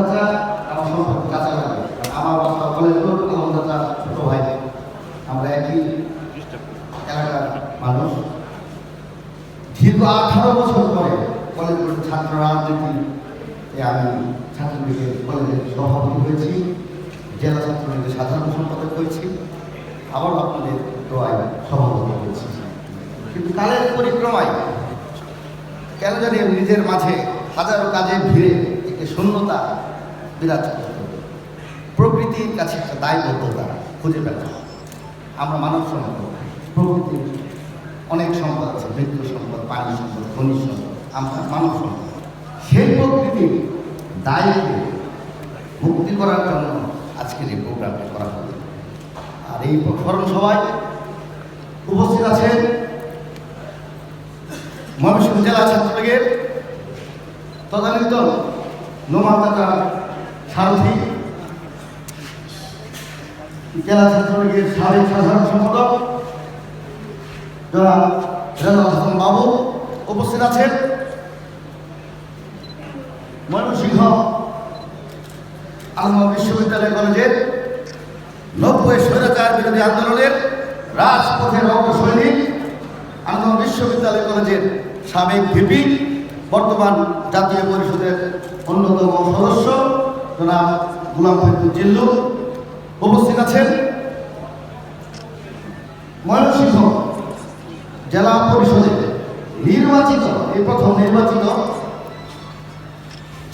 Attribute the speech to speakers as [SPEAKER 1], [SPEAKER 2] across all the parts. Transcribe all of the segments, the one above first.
[SPEAKER 1] আমার বাসা কলেজ আমার দাদা ছোট আমরা একই এলাকার মানুষ দীর্ঘ আঠারো বছর পরে কলেজ ছাত্র আমি ছাত্রলীগের কলেজের সভাপতি হয়েছি জেলা ছাত্রলীগের সাধারণ সম্পাদক হয়েছি আবার আপনাদের দোয়ায় সভাপতি হয়েছি কিন্তু কালের পরিক্রমায় কেন নিজের মাঝে হাজারো কাজে ভিড়ে শূন্যতা বিরাজ করতে প্রকৃতির কাছে একটা দায়বদ্ধতা খুঁজে পেলাম আমরা মানব সম্পদ প্রকৃতির অনেক সম্পদ আছে বৃদ্ধ সম্পদ পানি সম্পদ খনিজ সম্পদ আমরা মানব সম্পদ সেই প্রকৃতির দায়কে মুক্তি করার জন্য আজকের এই প্রোগ্রামটি করা হবে আর এই সবাই উপস্থিত আছেন ময়মনসিংহ জেলা ছাত্রলীগের তদানীতন নোমাতা তার সারথী জেলা ছাত্রলীগের সাবেক সাধারণ সম্পাদক জনাব রেজাল হাসান বাবু উপস্থিত আছেন ময়মনসিংহ আলমা বিশ্ববিদ্যালয় কলেজের নব্বই স্বৈরাচার বিরোধী আন্দোলনের রাজপথের অগ্রসৈনিক আলমা বিশ্ববিদ্যালয় কলেজের সাবেক ভিপি বর্তমান জাতীয় পরিষদের অন্যতম সদস্য জনাব গুলাম ফেদুল জিল্লু উপস্থিত আছেন ময়মনসিংহ জেলা পরিষদে নির্বাচিত এই প্রথম নির্বাচিত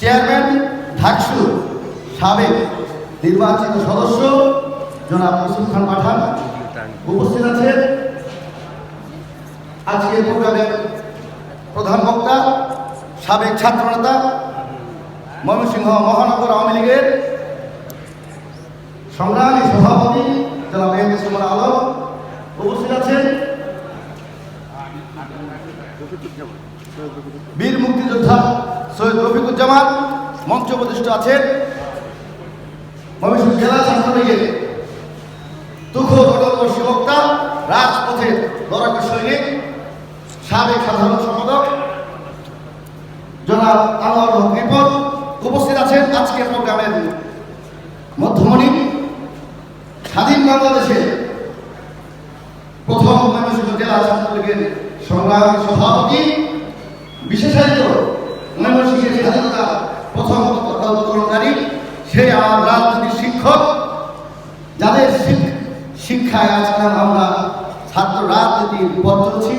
[SPEAKER 1] চেয়ারম্যান ঢাকসু সাবেক নির্বাচিত সদস্য জনাব মুসিম খান পাঠান উপস্থিত আছেন আজকের প্রোগ্রামের প্রধান বক্তা সাবেক ছাত্রনেতা ময়মনসিংহ মহানগর আওয়ামী লীগের সংগ্রামী সভাপতি জেলা মেহেদি সুমন আলম উপস্থিত আছেন বীর মুক্তিযোদ্ধা সৈয়দ রফিকুজ্জামান মঞ্চ প্রতিষ্ঠা আছেন ময়মনসিংহ জেলা ছাত্রলীগের দুঃখ জনদর্শী বক্তা রাজপথের লড়াকু সৈনিক সাবেক সাধারণ সম্পাদক জনাব আনোয়ার রিপোর্ট উপস্থিত আছেন আজকের প্রোগ্রামের মধ্যমণি স্বাধীন বাংলাদেশে প্রথম ময়মনসিংহ জেলা ছাত্রলীগের সংগ্রাম সভাপতি বিশেষায়িত ময়মনসিংহের স্বাধীনতা প্রথম অবতরণকারী সে আমার রাজনীতির শিক্ষক যাদের শিক্ষায় আজকে আমরা ছাত্র রাজনীতির পথ চলছি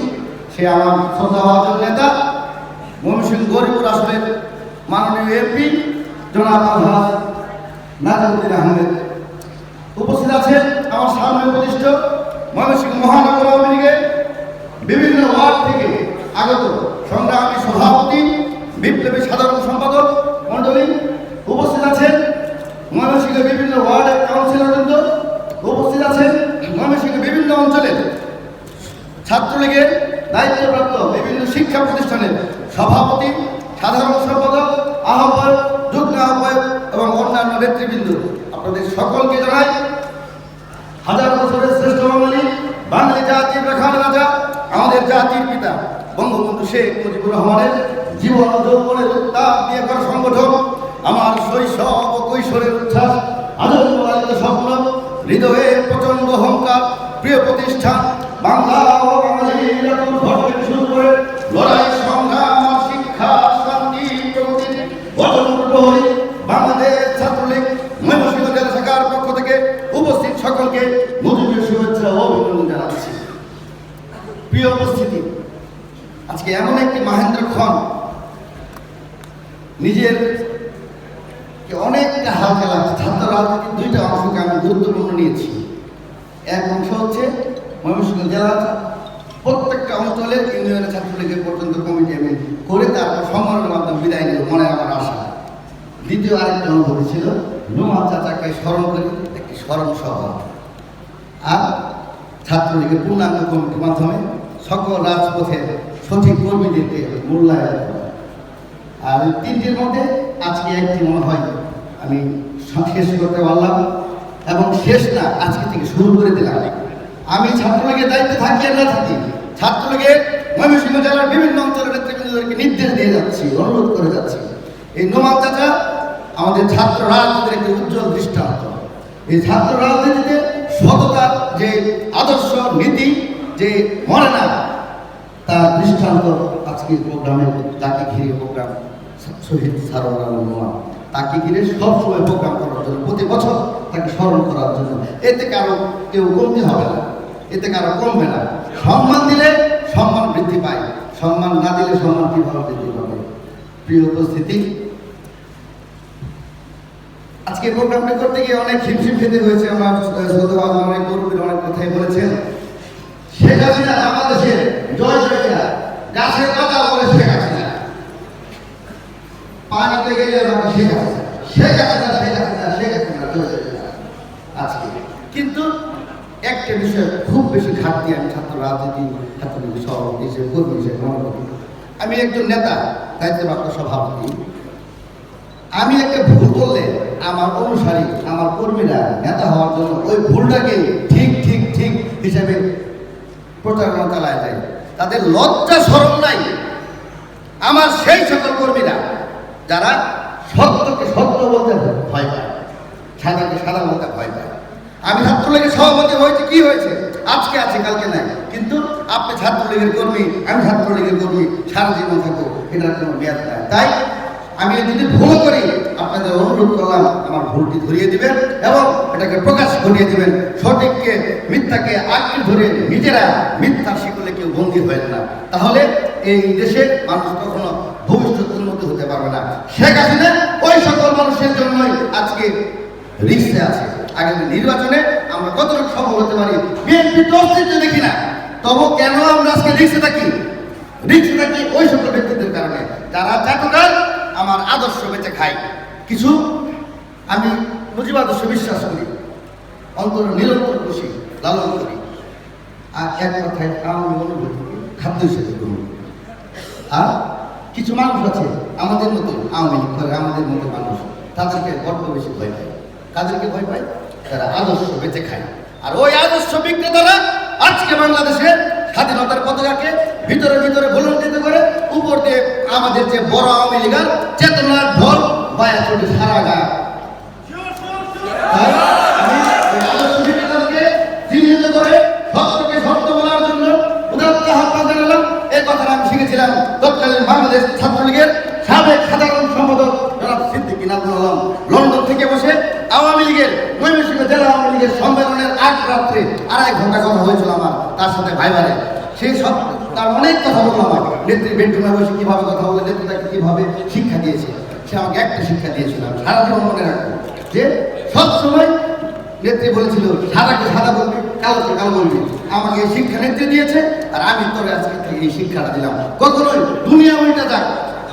[SPEAKER 1] সে আমার শ্রদ্ধাভাজন নেতা মনসিং গরিব রাষ্ট্রের মাননীয় এমপি জনাব আলহাজ নাজারুদ্দিন আহমেদ উপস্থিত আছেন আমার সামনে উপদিষ্ট মানসিক মহানগর আওয়ামী লীগের বিভিন্ন ওয়ার্ড থেকে আগত সংগ্রামী সভাপতি বিপ্লবী সাধারণ সম্পাদক মন্ডলী উপস্থিত আছেন ময়মনসিংহের বিভিন্ন ওয়ার্ডের কাউন্সিলরবৃন্দ উপস্থিত আছেন ময়মনসিংহের বিভিন্ন অঞ্চলে ছাত্রলীগের দায়িত্বপ্রাপ্ত বিভিন্ন শিক্ষা প্রতিষ্ঠানের সভাপতি সাধারণ সম্পাদক নেতৃবৃন্দ আপনাদের সকলকে জানাই হাজার বছরের শ্রেষ্ঠ বাঙালি বাঙালি জাতির রেখার রাজা আমাদের জাতির পিতা বঙ্গবন্ধু শেখ মুজিবুর রহমানের জীবন যৌবনের উত্তাপ দিয়ে করা সংগঠন আমার শৈশব ও কৈশোরের উচ্ছ্বাস আনন্দিত স্বপ্ন হৃদয়ে প্রচন্ড অহংকার প্রিয় প্রতিষ্ঠান বাংলা ও বাঙালি শুরু করে লড়াই পর্যন্ত জেলা প্রত্যেকটা অঞ্চলের ইউনিয়নের ছাত্রলীগের পর্যন্ত কমিটি আমি করে তারপর সম্মানের মাধ্যমে বিদায় নিয়ে মনে আমার আশা দ্বিতীয় আরেকটা অনুভূতি ছিল নোমা চাচাকে স্মরণ করে একটি স্মরণ সভা আর ছাত্রলীগের পূর্ণাঙ্গ কমিটির মাধ্যমে সকল রাজপথের সঠিক কর্মীদেরকে মূল্যায়ন আর তিনটির মধ্যে আজকে একটি মনে হয় আমি শেষ করতে পারলাম এবং শেষটা আজকে থেকে শুরু করে দিলাম আমি ছাত্রলীগের দায়িত্বে থাকি আর না থাকি ছাত্রলীগের ময়মনসিংহ জেলার বিভিন্ন অঞ্চলের নেতৃবৃন্দদেরকে নির্দেশ দিয়ে যাচ্ছি অনুরোধ করে যাচ্ছি এই নোমান চাচা আমাদের ছাত্র রাজনীতির একটি উজ্জ্বল দৃষ্টান্ত এই ছাত্র রাজনীতিতে সততার যে আদর্শ নীতি যে মনে না তার দৃষ্টান্ত আজকে প্রোগ্রামে তাকে ঘিরে প্রোগ্রাম শহীদ সারোয়ার নোমান তাকে ঘিরে সবসময় প্রোগ্রাম করার জন্য প্রতি বছর তাকে স্মরণ করার জন্য এতে কারো কেউ কমতে হবে না এতে কারো কমবে না সম্মান দিলে সম্মান বৃদ্ধি পায় সম্মান না দিলে সম্মান কিভাবে বৃদ্ধি পাবে প্রিয় উপস্থিতি আজকে প্রোগ্রামটা করতে গিয়ে অনেক হিমশিম খেতে হয়েছে আমার শ্রোতবাদ অনেক গরুবের অনেক কথাই বলেছেন সেটা আমাদের জয় জয় গাছের কথা বলে শেখ পানিতে গেলে আমাকে শেখ শেখ শেখ শেখ আজকে কিন্তু একটা বিষয়ে খুব বেশি ঘাটতি আমি ছাত্র রাজনীতি ছাত্রলীগ সভাপতি হিসেবে কর্মী হিসেবে মনে করি আমি একজন নেতা দায়িত্বপ্রাপ্ত সভাপতি আমি একটা ভুল করলে আমার অনুসারী আমার কর্মীরা নেতা হওয়ার জন্য ওই ভুলটাকে ঠিক ঠিক ঠিক হিসেবে প্রচারণা চালায় যায় তাদের লজ্জা স্মরণ নাই আমার সেই সকল কর্মীরা যারা সত্যকে সত্য বলতে ভয় পায় সাদাকে সাদা বলতে ভয় পায় আমি ছাত্রলীগের সভাপতি হয়েছে কি হয়েছে আজকে আছে কালকে নাই কিন্তু আপনি ছাত্রলীগের কর্মী আমি ছাত্রলীগের কর্মী সারা জীবন থাকবো এটার কোনো মেয়াদ নাই তাই আমি যদি ভুল করি আপনাদের অনুরোধ করলাম আমার ভুলটি ধরিয়ে দিবেন এবং এটাকে প্রকাশ করিয়ে দিবেন সঠিককে মিথ্যাকে আগে ধরে নিজেরা মিথ্যা শিখলে কেউ বন্দী হয় না তাহলে এই দেশে মানুষ কখনো ভবিষ্যৎ উন্নতি হতে পারবে না শেখ হাসিনা ওই সকল মানুষের জন্যই আজকে রিক্সে আছে আগামী নির্বাচনে আমরা কতটা সফল হতে পারি বিএনপি অস্তিত্ব দেখি না তবু কেন আমরা আজকে রিক্সে থাকি রিক্সে থাকি ওই সকল ব্যক্তিদের কারণে যারা চাটুকার আমার আদর্শ বেঁচে খায় কিছু আমি নজিব আদর্শ বিশ্বাস করি অন্তর নিরন্তর খুশি লালন করি আর এক কথায় আমি অনুভূতি খাদ্য হিসেবে গ্রহণ আর কিছু মানুষ আছে আমাদের মতো আওয়ামী লীগ আমাদের মতো মানুষ তাদেরকে বড্ড বেশি ভয় পায় তাদেরকে ভয় পায় তারা আদর্শ বেঁচে খায় আর ওই আদর্শ বিক্রেতারা আজকে বাংলাদেশের স্বাধীনতার পতাকাকে ভিতরে ভিতরে দিতে করে উপর দিয়ে আমাদের যে বড় আওয়ামী লীগের চেতনার ঢল বায়া চলে সারা গা বাংলাদেশ রাত্রে আর এক ঘন্টা কথা হয়েছিল আমার তার সাথে ভাইবারে সেই সব তার অনেক কথা বললো আমার নেত্রী বেডরুমে বসে কীভাবে কথা বলে নেত্রীটাকে কীভাবে শিক্ষা দিয়েছে সে আমাকে একটা শিক্ষা দিয়েছিল আমি সারা জীবন মনে রাখবো যে সবসময় নেত্রী বলেছিল সাদাকে সাদা বলবি কালোকে কালো বলবি আমাকে শিক্ষা নেত্রী দিয়েছে আর আমি তবে আজকে থেকে এই শিক্ষাটা দিলাম কখনোই দুনিয়া ওইটা যাক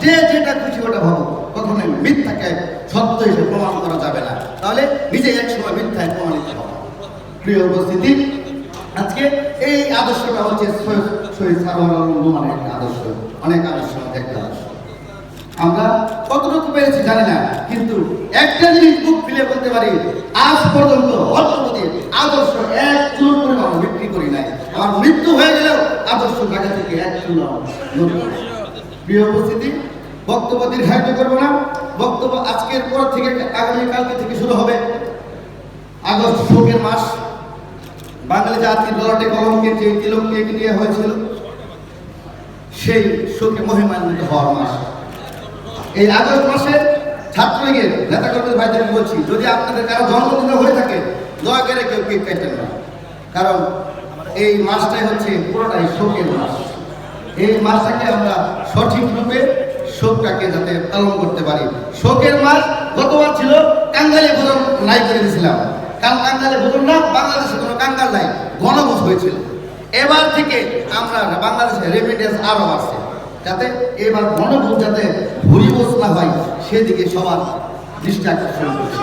[SPEAKER 1] যে যেটা খুশি ওটা ভাবো কখনোই মিথ্যাকে সত্য হিসেবে প্রমাণ করা যাবে না তাহলে নিজে একসময় মিথ্যায় প্রমাণিত হবে প্রিয় উপস্থিতি আজকে এই আদর্শটা হচ্ছে শহীদ সারোয়ার আলম আদর্শ অনেক আদর্শ একটা আদর্শ আমরা কতটুকু পেরেছি জানি না কিন্তু একটা জিনিস বুক ফিলে বলতে পারি আজ পর্যন্ত অর্থপতি আদর্শ এক চুল পরিমাণ বিক্রি করি নাই আমার মৃত্যু হয়ে গেলেও আদর্শ কাছে থেকে এক চুল প্রিয় উপস্থিতি বক্তব্য দীর্ঘায়িত করবো না বক্তব্য আজকের পর থেকে আগামীকালকে থেকে শুরু হবে আগস্ট শোকের মাস বাঙালি জাতির ললাটে কলমকে যে তিলককে নিয়ে হয়েছিল সেই শোকে মহিমান্বিত হওয়ার মাস এই আগস্ট মাসে ছাত্রলীগের নেতাকর্মী ভাইদের বলছি যদি আপনাদের কারো জন্মদিন হয়ে থাকে দয়া করে কেউ কেক কেটে না কারণ এই মাসটাই হচ্ছে পুরোটাই শোকের মাস এই মাসটাকে আমরা সঠিক রূপে শোকটাকে যাতে পালন করতে পারি শোকের মাস গতবার ছিল কাঙ্গালি ভোজন নাই করে দিয়েছিলাম কাল কাঙ্গালে বলুন না বাংলাদেশে কোনো কাঙ্গাল নাই গণভোজ হয়েছিল এবার থেকে আমরা বাংলাদেশে রেমিডেন্স আরও বাড়ছে যাতে এবার গণভোজ যাতে ভুরিভোজ না হয় সেদিকে সবার দৃষ্টি আকর্ষণ করছি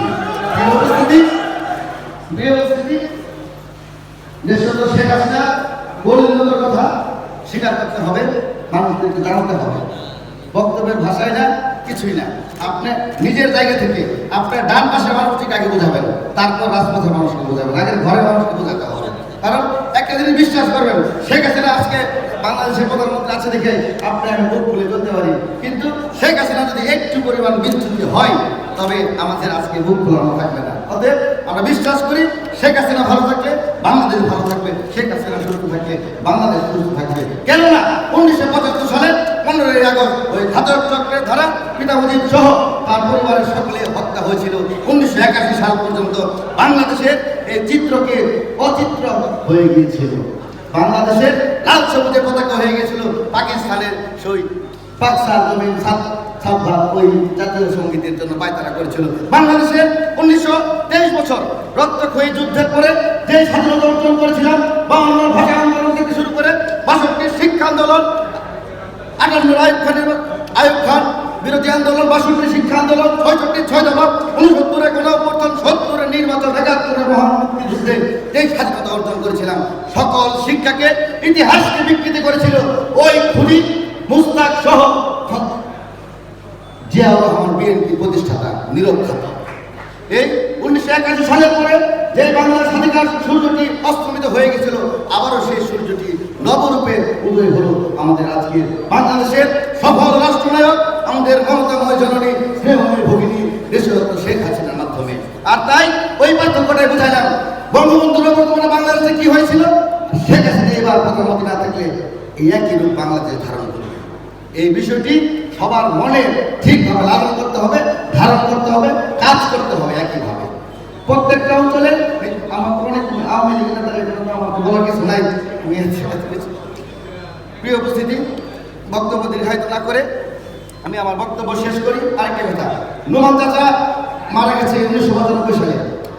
[SPEAKER 1] কথা স্বীকার করতে হবে মানুষদেরকে জানাতে হবে বক্তব্যের ভাষায় না কিছুই না আপনার নিজের জায়গা থেকে আপনার ডান পাশে মানুষটি কাকে বোঝাবেন তারপর রাজপথে মানুষকে বোঝাবেন আগের ঘরে মানুষকে বোঝাতে হবে কারণ একটা জিনিস বিশ্বাস করবেন শেখ হাসিনা আজকে বাংলাদেশের প্রধানমন্ত্রী আছে দেখে আপনি আমি বুক খুলে চলতে পারি কিন্তু শেখ হাসিনা যদি একটু পরিমাণ বিচ্ছুতি হয় তবে আমাদের আজকে বুক খোলানো থাকবে না অতএব আমরা বিশ্বাস করি শেখ হাসিনা ভালো থাকলে বাংলাদেশ ভালো থাকবে শেখ হাসিনা সুস্থ থাকলে বাংলাদেশ সুস্থ থাকবে কেননা উনিশশো পঁচাত্তর সালে শ্রীনগর ওই ঘাতক চক্রের ধারা পিতা সহ তার পরিবারের সকলে হত্যা হয়েছিল উনিশশো একাশি সাল পর্যন্ত বাংলাদেশের এই চিত্রকে অচিত্র হয়ে গিয়েছিল বাংলাদেশের লাল সবুজের পতাকা হয়ে গেছিল পাকিস্তানের সেই পাকসার জমিন সাবভা ওই জাতীয় সঙ্গীতের জন্য পায়তারা করেছিল বাংলাদেশের উনিশশো তেইশ বছর রক্তক্ষয়ী যুদ্ধের পরে যে স্বাধীনতা অর্জন করেছিলাম বা অন্য ভাষা আন্দোলন থেকে শুরু করে বাষট্টির শিক্ষা আন্দোলন আটান্নর আয়ুব খানের আয়ুব খান বিরোধী আন্দোলন বাষট্টি শিক্ষা আন্দোলন ছয়ষট্টি ছয় দফা উনসত্তরে গণঅভ্যর্থন সত্তরে নির্বাচন একাত্তরে মহাযুদ্ধে যেই স্বাধীনতা অর্জন করেছিলাম সকল শিক্ষাকে ইতিহাসকে বিকৃতি করেছিল ওই খুনি মুস্তাক সহ জিয়াউর রহমান বিএনপি প্রতিষ্ঠাতা নিরক্ষতা এই উনিশশো একাশি সালের পরে যে বাংলার স্বাধীনতার সূর্যটি অস্তমিত হয়ে গেছিল আবারও সেই সূর্য নবরূপে উদয় হলো আমাদের আজকের বাংলাদেশের সফল রাষ্ট্রনায়ক আমাদের মমতাময় জননী স্নেহময় ভগিনী দেশরত্ন শেখ হাসিনার মাধ্যমে আর তাই ওই পার্থক্যটাই যাক বঙ্গবন্ধুর বর্তমানে বাংলাদেশে কি হয়েছিল শেখ হাসিনা এবার প্রধানমন্ত্রী না থাকলে এই একই রূপ বাংলাদেশ ধারণ করবে এই বিষয়টি সবার মনে ঠিকভাবে লালন করতে হবে ধারণ করতে হবে কাজ করতে হবে একইভাবে প্রত্যেকটা অঞ্চলে আমার অনেক আওয়ামী লীগ নেতারা আমার বলার কিছু নাই প্রিয় উপস্থিতি বক্তব্য দীর্ঘায়িত না করে আমি আমার বক্তব্য শেষ করি আরেকটা কথা নোমান চাচা মারা গেছে উনিশশো পঁচানব্বই সালে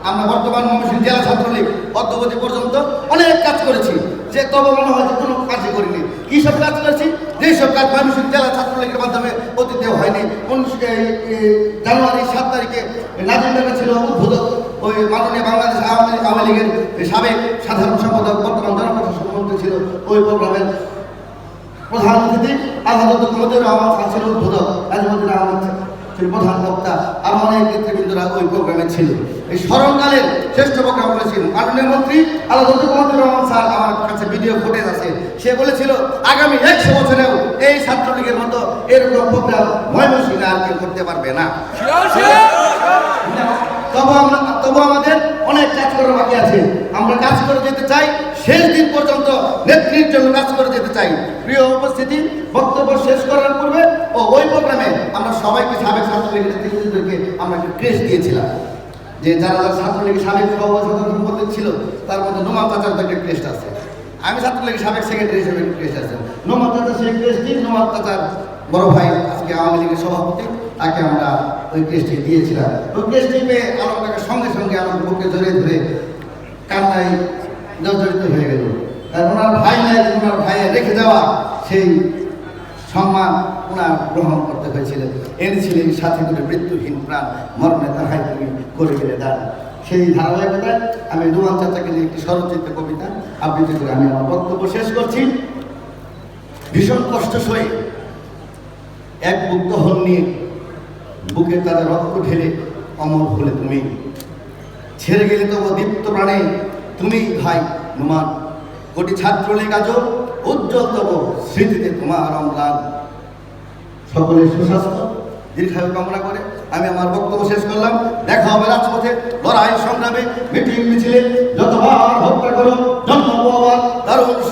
[SPEAKER 1] আমরা বর্তমান মানুষের জেলা ছাত্রলীগ অদ্যবধি পর্যন্ত অনেক কাজ করেছি যে তব মনে হয় যে কোনো কাজই করিনি কী সব কাজ করেছি যেই সব কাজ মানুষের জেলা ছাত্রলীগের মাধ্যমে অতীতে হয়নি জানুয়ারি সাত তারিখে নাজিম ছিল উদ্বোধক ওই মাননীয় বাংলাদেশ আওয়ামী লীগের সাবেক সাধারণ সম্পাদক বর্তমান জনপ্রশাসন ছিল ওই প্রোগ্রামের প্রধান অতিথি আহমদ কমদের আহমদ হাসির উদ্বোধক আজমদের আহমদ ছিল প্রধান বক্তা আর অনেক নেতৃবৃন্দরা ওই প্রোগ্রামে ছিল এই স্মরণকালের শ্রেষ্ঠ প্রোগ্রাম করেছিল মাননীয় মন্ত্রী আল্লাহ কমদুর রহমান স্যার আমার কাছে ভিডিও ফুটেজ আছে সে বলেছিল আগামী একশো বছরেও এই ছাত্রলীগের মতো এরকম প্রোগ্রাম ময়মনসিংহ আর কেউ করতে পারবে না তবু আমরা তবু আমাদের অনেক কাজ করার বাকি আছে আমরা কাজ করে যেতে চাই শেষ দিন পর্যন্ত নেত্রীর জন্য কাজ করে যেতে চাই প্রিয় উপস্থিতি বক্তব্য শেষ করার পূর্বে ও ওই প্রোগ্রামে আমরা সবাইকে সাবেক ছাত্রলীগ নেতৃত্বদেরকে আমরা একটু ক্রেস দিয়েছিলাম যে যারা যারা ছাত্রলীগ সাবেক সভাপতি ছিল তার মধ্যে নোমা চাচার একটা ক্রেস আছে আমি ছাত্রলীগের সাবেক সেক্রেটারি হিসেবে ক্রেস আছে নোমা চাচা সেই ক্রেস্টটি নোমা চাচার বড় ভাই আজকে আওয়ামী লীগের সভাপতি তাকে আমরা ওই ক্রেস্টটি দিয়েছিলাম ওই ক্রেস্টটি পেয়ে আলমটাকে সঙ্গে সঙ্গে আমার বুকে ধরে ধরে কান্নায় জর্জরিত হয়ে গেল তাই ওনার ভাই নাই ওনার ভাইয়ের রেখে দেওয়া সেই সম্মান ওনার গ্রহণ করতে হয়েছিলেন এনেছিলেন সাথে করে মৃত্যুহীন প্রাণ মর্মে তাহাই তুমি করে গেলে দাঁড় সেই ধারাবাহিকতায় আমি রুমান চাচাকে নিয়ে একটি স্বরচিত কবিতা আবৃত্তি করে আমি আমার বক্তব্য শেষ করছি ভীষণ কষ্ট সয়ে এক বুক দহন নিয়ে বুকে তাদের রক্ত ঢেলে অমর হলে তুমি ছেড়ে গেলে তবু দীপ্ত প্রাণে তুমি ভাই নুমান কোটি ছাত্রলীগ আজ উজ্জ্বলতম স্মৃতিতে তোমার অম্লান সকলের সুস্বাস্থ্য দীর্ঘায়ু কামনা করে আমি আমার বক্তব্য শেষ করলাম দেখা হবে রাজপথে লড়াই সংগ্রামে মিটিং মিছিলে যতবার হত্যা করো দারুণ